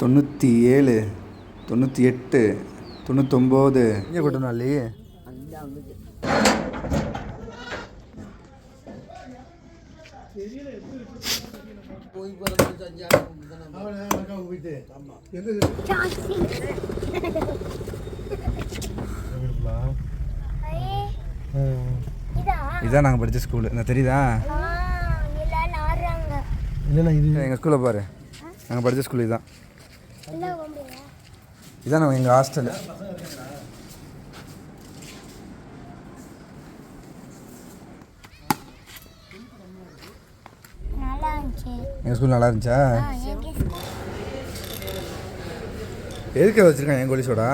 தொண்ணூற்றி ஏழு தொண்ணூற்றி எட்டு தொண்ணூத்தொம்பது. இங்கே இதா இதான். நாங்கள் படித்த ஸ்கூலு இந்த தெரியுதா? இல்லைண்ணா இது எங்கள் ஸ்கூலில் பாரு. நாங்கள் படித்த ஸ்கூல் இதுதான் இதான் எங்கள் ஹாஸ்டலு எங்கள் ஸ்கூல் நல்லா இருந்துச்சா எதுக்கு வச்சிருக்கேன் என் கோலி சோடா